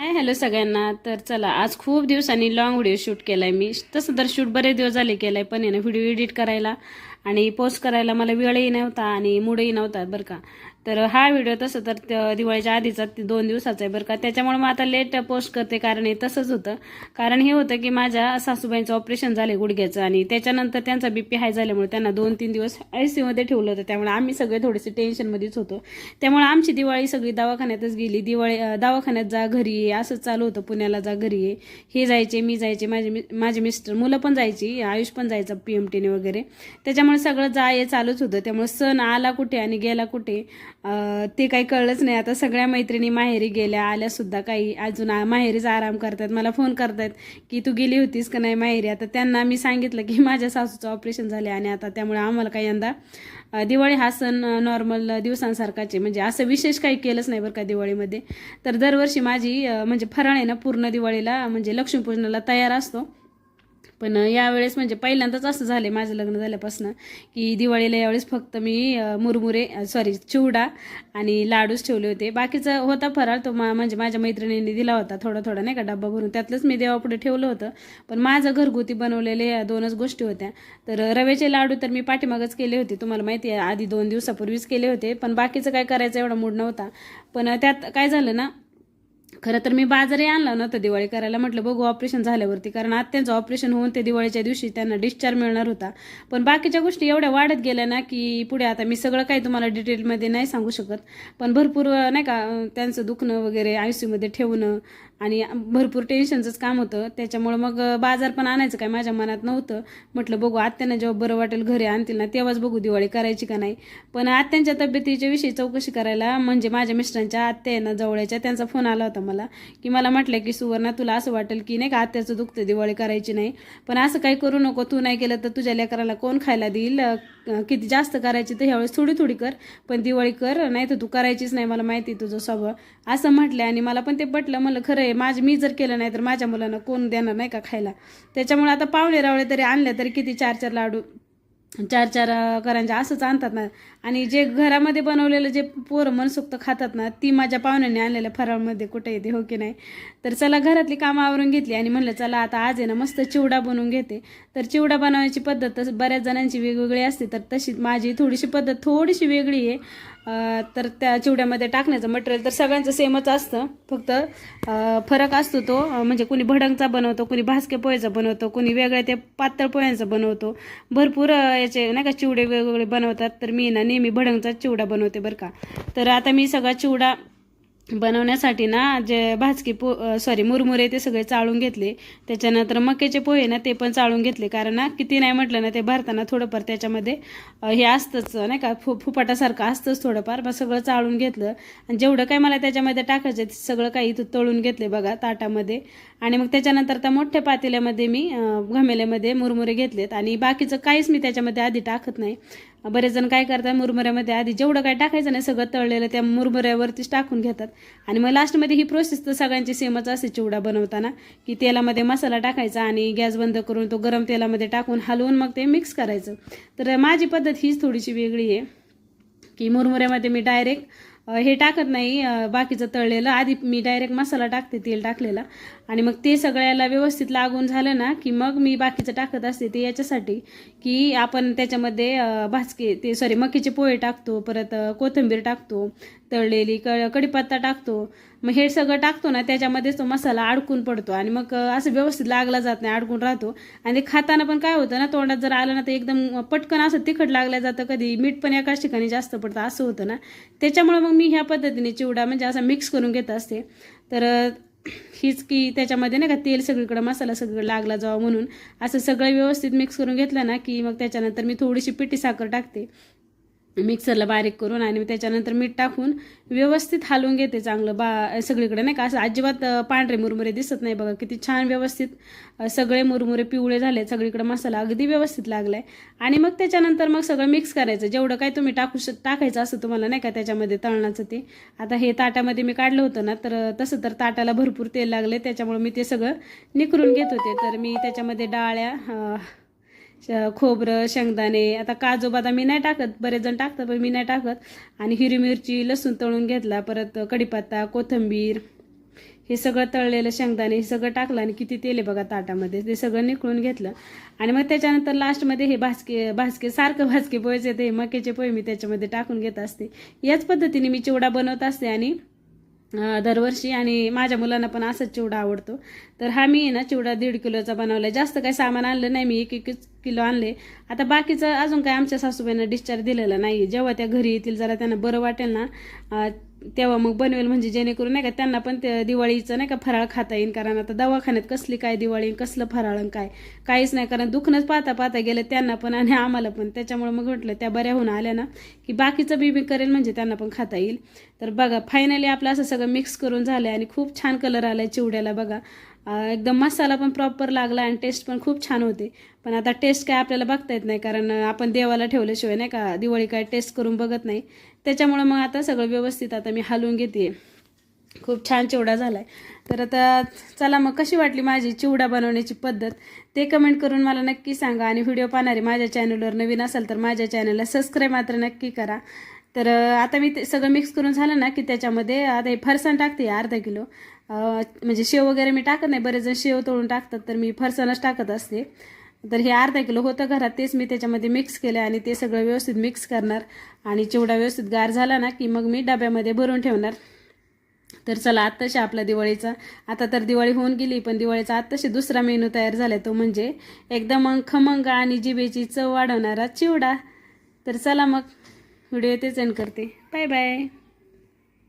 Hi hello सगळ्यांना. तर चला आज खूप दिवसांनी लॉंग व्हिडिओ शूट केलाय मी. तसं तर शूट बरेच दिवस झाले केलाय पण आहे ना व्हिडिओ एडिट करायला आणि पोस्ट करायला मला वेळही नव्हता आणि मूडही नव्हता बरं का. तर हा व्हिडिओ तसं तर दिवाळीच्या आधीचा ते दोन दिवसाचा आहे बरं का. त्याच्यामुळे मग आता लेट पोस्ट करते कारण हे तसंच होतं. कारण हे होतं की माझ्या सासूबाईंचं ऑपरेशन झाले गुडघ्याचं आणि त्याच्यानंतर त्यांचा बीपी हाय झाल्यामुळे त्यांना दोन तीन दिवस आय सीमध्ये ठेवलं होतं. त्यामुळे आम्ही सगळे थोडेसे टेन्शनमध्येच होतो. त्यामुळे आमची दिवाळी सगळी दवाखान्यातच गेली. दिवाळी दवाखान्यात जा घरी ये असंच चालू होतं. पुण्याला जा घरी ये. हे जायचे मी जायचे माझे मि- माझे मिस्टर मुलं पण जायची आयुष पण जायचं पी एम टीने वगैरे. त्याच्यामुळे सगळं जा ये चालूच होतं. त्यामुळे सण आला कुठे आणि गेला कुठे ते काही कळलंच नाही. आता सगळ्या मैत्रिणी माहेरी गेल्या आल्यासुद्धा काही अजून माहेरीच आराम करतात. मला फोन करतात की तू गेली होतीस का नाही माहेरी? आता त्यांना मी सांगितलं की माझ्या सासूचं ऑपरेशन झाले आणि आता त्यामुळे आम्हाला काही यंदा दिवाळी हा सण नॉर्मल दिवसांसारखाचे म्हणजे असं विशेष काही केलंच नाही बरं का दिवाळीमध्ये. तर दरवर्षी माझी म्हणजे फराळ आहे ना पूर्ण दिवाळीला म्हणजे लक्ष्मीपूजनाला तयार असतो. पण यावेळेस म्हणजे पहिल्यांदाच असं झाले माझं लग्न झाल्यापासून की दिवाळीला यावेळेस फक्त मी मुरमुरे सॉरी चिवडा आणि लाडूच ठेवले होते. बाकीचा होता फराळ तो मा म्हणजे माझ्या मैत्रिणींनी दिला होता थोडा थोडा नाही का डब्बा भरून. त्यातलंच मी देवापुढे ठेवलं होतं. पण माझं घरगुती बनवलेले या दोनच गोष्टी होत्या. तर रव्याचे लाडू तर मी पाठीमागच केले होते. तुम्हाला माहिती आहे आधी दोन दिवसापूर्वीच केले होते. पण बाकीचं काय करायचं एवढा मूड नव्हता. पण त्यात काय झालं ना खरं तर मी बाजारही आणला नव्हतं दिवाळी करायला. म्हटलं बघू ऑपरेशन झाल्यावरती कारण आत्यांचं ऑपरेशन होऊन ते दिवाळीच्या दिवशी त्यांना डिस्चार्ज मिळणार होता. पण बाकीच्या गोष्टी एवढ्या वाढत गेल्या ना की पुढे आता मी सगळं काही तुम्हाला डिटेलमध्ये नाही सांगू शकत. पण भरपूर नाही का त्यांचं दुखणं वगैरे आयमध्ये ठेवणं आणि भरपूर टेन्शनचंच काम होतं. त्याच्यामुळं मग बाजार पण आणायचं काय माझ्या मनात नव्हतं. म्हटलं बघू आत्यांना जेव्हा बरं वाटेल घरी आणतील ना तेव्हाच बघू दिवाळी करायची का नाही. पण आत्यांच्या तब्येतीच्या विषयी चौकशी करायला म्हणजे माझ्या मिस्टरांच्या आत्या आहे ना जवळच्या त्यांचा फोन आला होता मला की मला म्हटलं की सुवर्णा तुला असं वाटेल की नाही का आत्याचं दुखतं दिवाळी करायची नाही. पण असं काही करू नको तू नाही केलं तर तुझ्या लेकराला कोण खायला देईल? किती जास्त करायची तर ह्यावेळेस थोडी थोडी कर पण दिवाळी कर नाही तर तू करायचीच नाही मला माहिती आहे तुझं स्वभाव. असं म्हटलं आणि मला पण ते पटलं म्हणलं खरं आहे माझं मी जर केलं नाही तर माझ्या मुलांना कोण देणार नाही का खायला? त्याच्यामुळे आता पाहुणे रावळे तरी आणले तरी किती चार चार लाडू चार चार करांच्या असंच आणतात ना. आणि जे घरामध्ये बनवलेलं जे पोरं मनसोक्त खातात ना ती माझ्या पाहुण्यांनी आणलेल्या फराळमध्ये कुठे येते हो की नाही. तर चला घरातली कामं आवरून घेतली आणि म्हणलं चला आता आज आहे ना मस्त चिवडा बनवून घेते. तर चिवडा बनवायची पद्धत तसं बऱ्याच जणांची वेगवेगळी असते तर तशी माझी थोडीशी पद्धत थोडीशी वेगळी आहे. तर त्या चिवड्यामध्ये टाकण्याचं मटेरियल तर सगळ्यांचं सेमच असतं. फक्त फरक असतो तो म्हणजे कुणी भडंगचा बनवतो कुणी भासके पोह्याचा बनवतो कुणी वेगळ्या ते पातळ पोह्यांचा बनवतो. भरपूर याचे नाही का चिवडे वेगवेगळे बनवतात. तर मी ना नेहमी भडंगचा चिवडा बनवते बरं का. तर आता मी सगळा चिवडा बनवण्यासाठी ना जे भाजकी पो सॉरी मुरमुरे ते सगळे चाळून घेतले. त्याच्यानंतर मक्याचे पोहे ना ते पण चाळून घेतले. कारण ना किती नाही म्हटलं ना ते भरताना थोडंफार त्याच्यामध्ये हे असतंच नाही का फु फुपाटासारखं असतंच थोडंफार. मग सगळं चाळून घेतलं. आणि जेवढं काय मला त्याच्यामध्ये टाकायचं ते सगळं काही इथं तळून घेतले बघा ताटामध्ये. आणि मग त्याच्यानंतर त्या मोठ्या पातेल्यामध्ये मी घमेल्यामध्ये मुरमुरे घेतलेत. आणि बाकीचं काहीच मी त्याच्यामध्ये आधी टाकत नाही. बरेच जण काय करतात मुरमुऱ्यामध्ये आधी जेवढं काय टाकायचं नाही सगळं तळलेलं त्या मुरमुऱ्यावरतीच टाकून घेतात. आणि मग लास्टमध्ये ही प्रोसेस तर सगळ्यांची सेमच असते चिवडा बनवताना की तेलामध्ये मसाला टाकायचा आणि गॅस बंद करून तो गरम तेलामध्ये टाकून हलवून मग ते मिक्स करायचं. तर माझी पद्धत हीच थोडीशी वेगळी आहे की मुरमुऱ्यामध्ये मी डायरेक्ट हे टाकत नाही बाकीचं तळलेलं. आधी मी डायरेक्ट मसाला टाकते तेल टाकलेला. आणि मग ते सगळ्याला व्यवस्थित लागून झालं ना की मग मी बाकीचं टाकत असते ते याच्यासाठी की आपण त्याच्यामध्ये भाजके ते सॉरी मकीचे पोहे टाकतो परत कोथिंबीर टाकतो तळलेली क कढीपत्ता टाकतो मग हे सगळं टाकतो ना त्याच्यामध्येच तो मसाला अडकून पडतो आणि मग असं व्यवस्थित लागला जात नाही अडकून राहतो. आणि ते खाताना पण काय होतं ना तोंडात जर आलं ना तर एकदम पटकन असं तिखट लागलं जातं कधी मीठ पण एकाच ठिकाणी जास्त पडतं असं होतं ना. त्याच्यामुळे मग मी ह्या पद्धतीने चिवडा म्हणजे असा मिक्स करून घेत असते. तर हीच की त्याच्यामध्ये नाही का तेल सगळीकडं मसाला सगळं लागला जावा म्हणून. असं सगळं व्यवस्थित मिक्स करून घेतलं ना की मग त्याच्यानंतर मी थोडीशी पिठी साखर टाकते. मिक्सरला बारीक करून आणि त्याच्यानंतर मीठ टाकून व्यवस्थित हलवून घेते चांगलं बा सगळीकडे नाही का? असं अजिबात पांढरे मुरमुरे दिसत नाही बघा. किती छान व्यवस्थित सगळे मुरमुरे पिवळे झाले सगळीकडे मसाला अगदी व्यवस्थित लागलाय. आणि मग त्याच्यानंतर मग सगळं मिक्स करायचं. जेवढं काय तुम्ही टाकू शक टाकायचं असं तुम्हाला नाही का त्याच्यामध्ये तळणाचं ते. आता हे ताटामध्ये मी काढलं होतं ना तर तसं तर ताटाला भरपूर तेल लागले त्याच्यामुळे मी ते सगळं निखरून घेत होते. तर मी त्याच्यामध्ये डाळ्या खोबरं शेंगदाणे आता काजू बदाम मी नाही टाकत बरेच जण टाकतात पण मी नाही टाकत. आणि हिरवी मिरची लसूण तळून घेतला परत कढीपत्ता कोथिंबीर हे सगळं तळलेलं शेंगदाणे हे सगळं टाकलं आणि किती तेल आहे बघा ताटामध्ये ते सगळं निकळून घेतलं. आणि मग त्याच्यानंतर लास्टमध्ये हे भाजके भाजके सारखं भाजके पोहेचे ते मक्याचे पोहे मी त्याच्यामध्ये टाकून घेत असते. याच पद्धतीने मी चिवडा बनवत असते आणि दरवर्षी आणि माझ्या मुलांना पण असंच चिवडा आवडतो. तर हा मी ना चिवडा दीड किलोचा बनवला जास्त काही सामान आणलं नाही मी एक एक किलो आणले. आता बाकीचं अजून काय आमच्या सासूबाईंना डिस्चार्ज दिलेला नाही जेव्हा त्या घरी येतील जरा त्यांना बरं वाटेल ना. तेव्हा मग बनवेल म्हणजे जेणेकरून नाही का त्यांना पण ते दिवाळीचं नाही का फराळ खाता येईल कारण आता दवाखान्यात कसली काय दिवाळी कसलं फराळ आणि काय? काहीच नाही. कारण दुखणंच पाहता पाहता गेलं त्यांना पण आणि आम्हाला पण. त्याच्यामुळे मग म्हटलं त्या बऱ्या होऊन आल्या ना की बाकीचं बी मी करेल म्हणजे त्यांना पण खाता येईल. तर बघा फायनली आपलं असं सगळं मिक्स करून झालं आणि खूप छान कलर आला आहे चिवड्याला बघा. एकदम मसाला पण प्रॉपर लागला आणि टेस्ट पण खूप छान होते. पण आता टेस्ट काय आपल्याला बघता येत नाही कारण आपण देवाला ठेवल्याशिवाय नाही का दिवाळी काय टेस्ट करून बघत नाही. त्याच्यामुळं मग आता सगळं व्यवस्थित आता मी हलवून घेते. खूप छान चिवडा झाला आहे तर आता चला मग कशी वाटली माझी चिवडा बनवण्याची पद्धत? ते कमेंट करून मला नक्की सांगा आणि व्हिडिओ पाहणारे माझ्या चॅनलवर नवीन असाल तर माझ्या चॅनलला सबस्क्राईब मात्र नक्की करा. तर आता मी ते सगळं मिक्स करून झालं ना की त्याच्यामध्ये आता हे फरसाण टाकते अर्धा किलो. म्हणजे शेव वगैरे मी टाकत नाही बरेच जण शेव तोडून टाकतात तर मी फरसाणच टाकत असते. तर हे अर्धा किलो होतं घरात तेच मी त्याच्यामध्ये मिक्स केलं आणि ते सगळं व्यवस्थित मिक्स करणार. आणि चिवडा व्यवस्थित गार झाला ना की मग मी डब्यामध्ये भरून ठेवणार. तर चला आत्ताशी आपला दिवाळीचा. आता तर दिवाळी होऊन गेली पण दिवाळीचा आत्ताशी दुसरा मेनू तयार झाला तो म्हणजे एकदम खमंग आणि जिभेची चव वाढवणारा चिवडा. तर चला मग. व्हिडिओ इथेच एंड करते. Bye bye